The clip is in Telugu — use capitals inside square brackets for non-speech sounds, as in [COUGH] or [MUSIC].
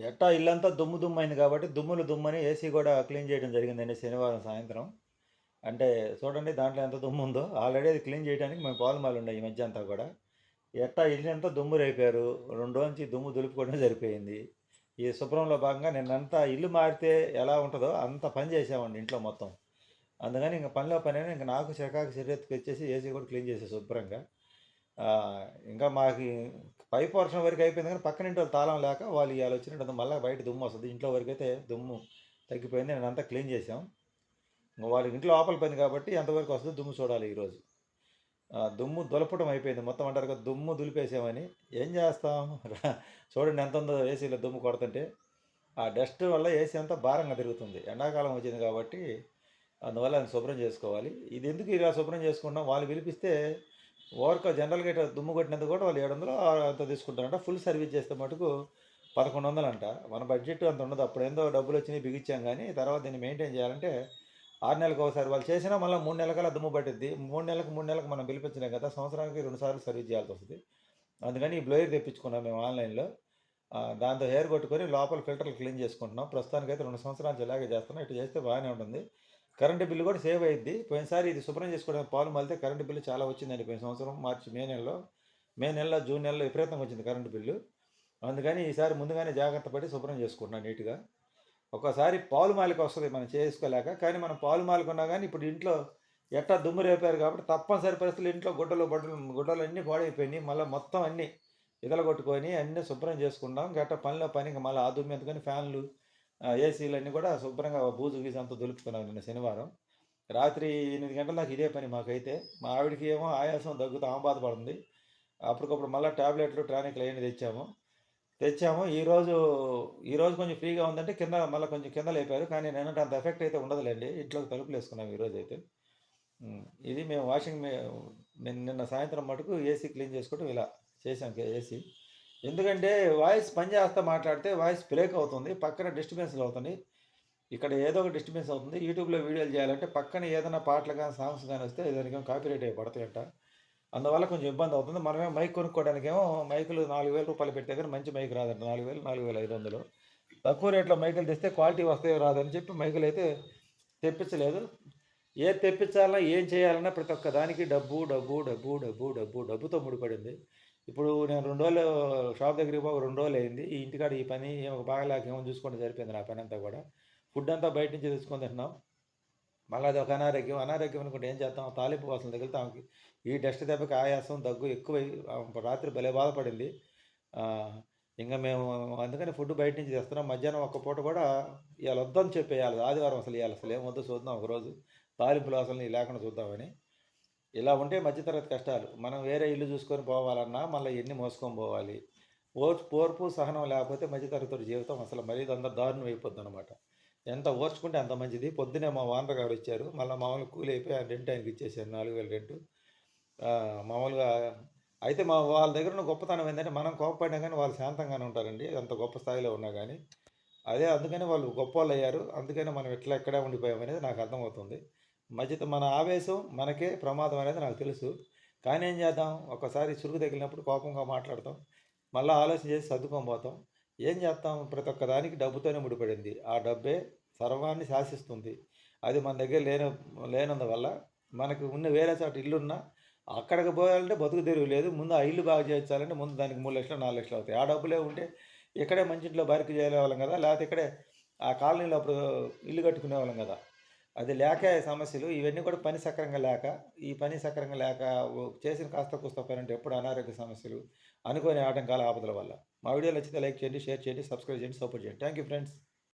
ఎట్టా ఇల్లంతా దుమ్ము దుమ్ము అయింది కాబట్టి దుమ్ములు దుమ్మని ఏసీ కూడా క్లీన్ చేయడం జరిగిందండి శనివారం సాయంత్రం. అంటే చూడండి దాంట్లో ఎంత దుమ్ము ఉందో. ఆల్రెడీ అది క్లీన్ చేయడానికి మేము పాలమాలు ఉన్నాయి ఈ మధ్య అంతా కూడా. ఎట్టా ఇల్లంతా దుమ్ము రేపారు. రెండు నుంచి దుమ్ము దులుపుకోవడం సరిపోయింది. ఈ శుభ్రంలో భాగంగా నిన్నంతా ఇల్లు మారితే ఎలా ఉంటుందో అంత పని చేసామండి ఇంట్లో మొత్తం. అందుకని ఇంకా పనిలో పని ఇంకా నాకు శకాకు శరీరెత్తుకు వచ్చేసి ఏసీ కూడా క్లీన్ చేసే శుభ్రంగా. ఇంకా మాకు పై పోర్షన్ వరకు అయిపోయింది కానీ పక్కన ఇంటి వాళ్ళు తాళం లేక వాళ్ళు ఇవాళ వచ్చినట్టు మళ్ళీ బయట దుమ్ము వస్తుంది. ఇంట్లో వరకు అయితే దుమ్ము తగ్గిపోయింది. నేను అంతా క్లీన్ చేసాం ఇంకా వాళ్ళకి ఇంట్లో లోపల పని కాబట్టి ఎంతవరకు వస్తుందో దుమ్ము చూడాలి ఈరోజు. దుమ్ము దులపడం అయిపోయింది. మొత్తం అంటారు కదా దుమ్ము దులిపేసామని. ఏం చేస్తాం? [LAUGHS] చూడండి ఎంత ఉందో ఏసీలో దుమ్ము కొడుతుంటే. ఆ డస్ట్ వల్ల ఏసీ అంతా భారంగా తిరుగుతుంది. ఎండాకాలం వచ్చింది కాబట్టి అందువల్ల అది శుభ్రం చేసుకోవాలి. ఇది ఎందుకు ఇలా శుభ్రం చేసుకుంటాం వాళ్ళు పిలిపిస్తే ఓవర్క జనరల్గా ఇట్లా దుమ్ము కొట్టినందుకు కూడా వాళ్ళు ఏడు వందలు అంత తీసుకుంటారంట. ఫుల్ సర్వీస్ చేస్తే మటుకు పదకొండు వందలు అంట మన బడ్జెట్ అంత ఉండదు. అప్పుడు ఏందో డబ్బులు వచ్చినాయి బిగించాం కానీ తర్వాత దీన్ని మెయింటైన్ చేయాలంటే ఆరు నెలలకు ఒకసారి వాళ్ళు చేసినా మళ్ళీ మూడు నెలలకల్లా దుమ్ము పట్టిద్ది. మూడు నెలలకు మూడు నెలలకు మనం పిలిపించలేం కదా సంవత్సరానికి రెండు సార్లు సర్వీస్ చేయాల్సి వస్తుంది. అందుకని ఈ బ్లోయర్ తెప్పించుకున్నాం మేము ఆన్లైన్లో. దాంతో హెయిర్ కొట్టుకొని లోపల ఫిల్టర్లు క్లీన్ చేసుకుంటున్నాం. ప్రస్తుతానికి అయితే రెండు సంవత్సరాలు ఇలాగే చేస్తున్నాం. ఇటు చేస్తే బాగానే ఉంటుంది. కరెంటు బిల్లు కూడా సేవ్ అయ్యిద్ది. పోయినసారి ఇది శుభ్రం చేసుకోవడానికి పాలు మళ్తే కరెంటు బిల్లు చాలా వచ్చిందండి. పోయిన సంవత్సరం మార్చి మే నెలలో మే నెలలో జూన్ నెలలో విపరీతంగా వచ్చింది కరెంటు బిల్లు. అందుకని ఈసారి ముందుగానే జాగ్రత్త పడి శుభ్రం చేసుకుంటున్నాను నీట్గా. ఒక్కసారి పాలు మాలిక వస్తుంది మనం చేసుకోలేక కానీ మనం పాలు మాలికున్నా కానీ ఇప్పుడు ఇంట్లో ఎట్టా దుమ్ము రేపారు కాబట్టి తప్పనిసరి పరిస్థితులు ఇంట్లో గుడ్డలు బట్టలు గుడ్డలు అన్నీ పాడైపోయినాయి. మళ్ళీ మొత్తం అన్నీ ఇదల కొట్టుకొని అన్నీ శుభ్రం చేసుకుంటాం గట్ట పనిలో పని ఇంకా మళ్ళీ ఆ దుమ్ము ఎందుకని? ఫ్యాన్లు ఏసీలన్నీ కూడా శుభ్రంగా బూజు గీజు అంతా దులుపుకున్నాం నిన్న శనివారం. రాత్రి ఎనిమిది గంటల దాకా ఇదే పని మాకైతే. మా ఆవిడకి ఏమో ఆయాసం దగ్గుతూ ఆమె బాధపడుతుంది. అప్పటికప్పుడు మళ్ళీ టాబ్లెట్లు టానిక్లు అవన్నీ తెచ్చాము. తెచ్చాము. ఈరోజు ఈరోజు కొంచెం ఫ్రీగా ఉందంటే కింద మళ్ళీ కొంచెం కింద లేపారు. కానీ నేను అంత ఎఫెక్ట్ అయితే ఉండదులేండి. ఇంట్లోకి తలుపులు వేసుకున్నాం ఈరోజు అయితే ఇది మేము వాషింగ్ మే నిన్న నిన్న సాయంత్రం మటుకు ఏసీ క్లీన్ చేసుకోవటం ఇలా చేసాం ఏసీ. ఎందుకంటే వాయిస్ పని చేస్తా మాట్లాడితే వాయిస్ బ్రేక్ అవుతుంది పక్కన డిస్టర్బెన్స్లు అవుతుంది ఇక్కడ ఏదో ఒక డిస్టర్బెన్స్ అవుతుంది. యూట్యూబ్లో వీడియోలు చేయాలంటే పక్కన ఏదైనా పాటలు కానీ సాంగ్స్ కానీ వస్తే దానికేమో కాపీరైట్ అయి పడతాయంట అందువల్ల కొంచెం ఇబ్బంది అవుతుంది. మనమే మైక్ కొనుక్కోవడానికేమో మైకులు నాలుగు వేల రూపాయలు పెట్టే కానీ మంచి మైక్ రాదండి నాలుగు వేలు నాలుగు వేల ఐదు వందలు. తక్కువ రేట్లో మైకులు తెస్తే క్వాలిటీ వస్తాయో రాదని చెప్పి మైకులు అయితే తెప్పించలేదు. ఏది తెప్పించాలన్నా ఏం చేయాలన్నా ప్రతి ఒక్క దానికి డబ్బు డబ్బు డబ్బు డబ్బు డబ్బు డబ్బుతో ముడిపడింది. ఇప్పుడు నేను రెండు రోజులు షాప్ దగ్గరికి పోక రెండు రోజులు అయింది. ఈ ఇంటికాడ ఈ పని ఏమో బాగలేక ఏమో చూసుకుంటే సరిపోయింది నా పని అంతా కూడా. ఫుడ్ అంతా బయట నుంచి తెచ్చుకొని తింటున్నాం. మళ్ళీ అది ఒక అనారోగ్యం. అనారోగ్యం అనుకుంటే ఏం చేస్తాం? తాలింపు వాసన తగిలితే. ఆమెకి ఈ డస్ట్ దెబ్బకి ఆయాసం దగ్గు ఎక్కువ రాత్రి భలే బాధపడింది. ఇంకా మేము అందుకని ఫుడ్ బయట నుంచి తెస్తున్నాం. మధ్యాహ్నం ఒక్క పూట కూడా ఇవాళ వద్దని చెప్పేయాలి ఆదివారం అసలు ఇవాళ అసలు ఏమొద్దు చూద్దాం ఒకరోజు. తాలింపులు అసలు లేకుండా చూద్దామని. ఇలా ఉంటే మధ్యతరగతి కష్టాలు. మనం వేరే ఇల్లు చూసుకొని పోవాలన్నా మళ్ళీ ఎన్ని మోసుకొని పోవాలి? ఓ ఓర్పు సహనం లేకపోతే మధ్యతరగతి జీవితం అసలు మరీ అంత దారుణం అయిపోద్ది అనమాట ఎంత ఓర్చుకుంటే అంత మంచిది. పొద్దునే మా వానర గారు వచ్చారు. మళ్ళీ మామూలు కూలి అయిపోయి ఆ రెంట్ ఆయనకి ఇచ్చేసారు. నాలుగు వేల రెంట్. మామూలుగా అయితే మా వాళ్ళ దగ్గర ఉన్న గొప్పతనం ఏంటంటే మనం కోపపడినా కానీ వాళ్ళు శాంతంగానే ఉంటారండి. అంత గొప్ప స్థాయిలో ఉన్నా కానీ. అదే అందుకని వాళ్ళు గొప్ప వాళ్ళు అయ్యారు అందుకని మనం ఎట్లా ఎక్కడే ఉండిపోయామనేది నాకు అర్థమవుతుంది. మధ్య మన ఆవేశం మనకే ప్రమాదం అనేది నాకు తెలుసు. కానీ ఏం చేద్దాం? ఒకసారి చురుకు తగిలినప్పుడు కోపంగా మాట్లాడతాం. మళ్ళీ ఆలోచన చేసి సర్దుకొని పోతాం. ఏం చేస్తాం? ప్రతి ఒక్క దానికి డబ్బుతోనే ముడిపడింది. ఆ డబ్బే సర్వాన్ని శాసిస్తుంది. అది మన దగ్గర లేని లేనందువల్ల మనకు ఉన్న వేరే చోట ఇల్లున్నా అక్కడికి పోయాలంటే బతుకు తెరువు లేదు. ముందు ఆ ఇల్లు బాగా చేయించాలంటే ముందు దానికి మూడు లక్షలు నాలుగు లక్షలు అవుతాయి. ఆ డబ్బులే ఉంటే ఇక్కడే మంచి ఇంట్లో బరికి చేయలేవాళ్ళం కదా? లేకపోతే ఇక్కడే ఆ కాలనీలో అప్పుడు ఇల్లు కట్టుకునేవాళ్ళం కదా? అది లేక సమస్యలు ఇవన్నీ కూడా పని సక్రంగా లేక ఈ పని సక్రంగా లేక ఓ- చేసిన కాస్త కూస్త పని అంటే ఎప్పుడు అనారోగ్య సమస్యలు అనుకోని ఆటంకాల ఆపదల వల్ల. మా వీడియోలు నచ్చితే లైక్ చేయండి షేర్ చేయండి సబ్స్క్రైబ్ చేయండి సపోర్ట్ చేయండి. Thank you friends.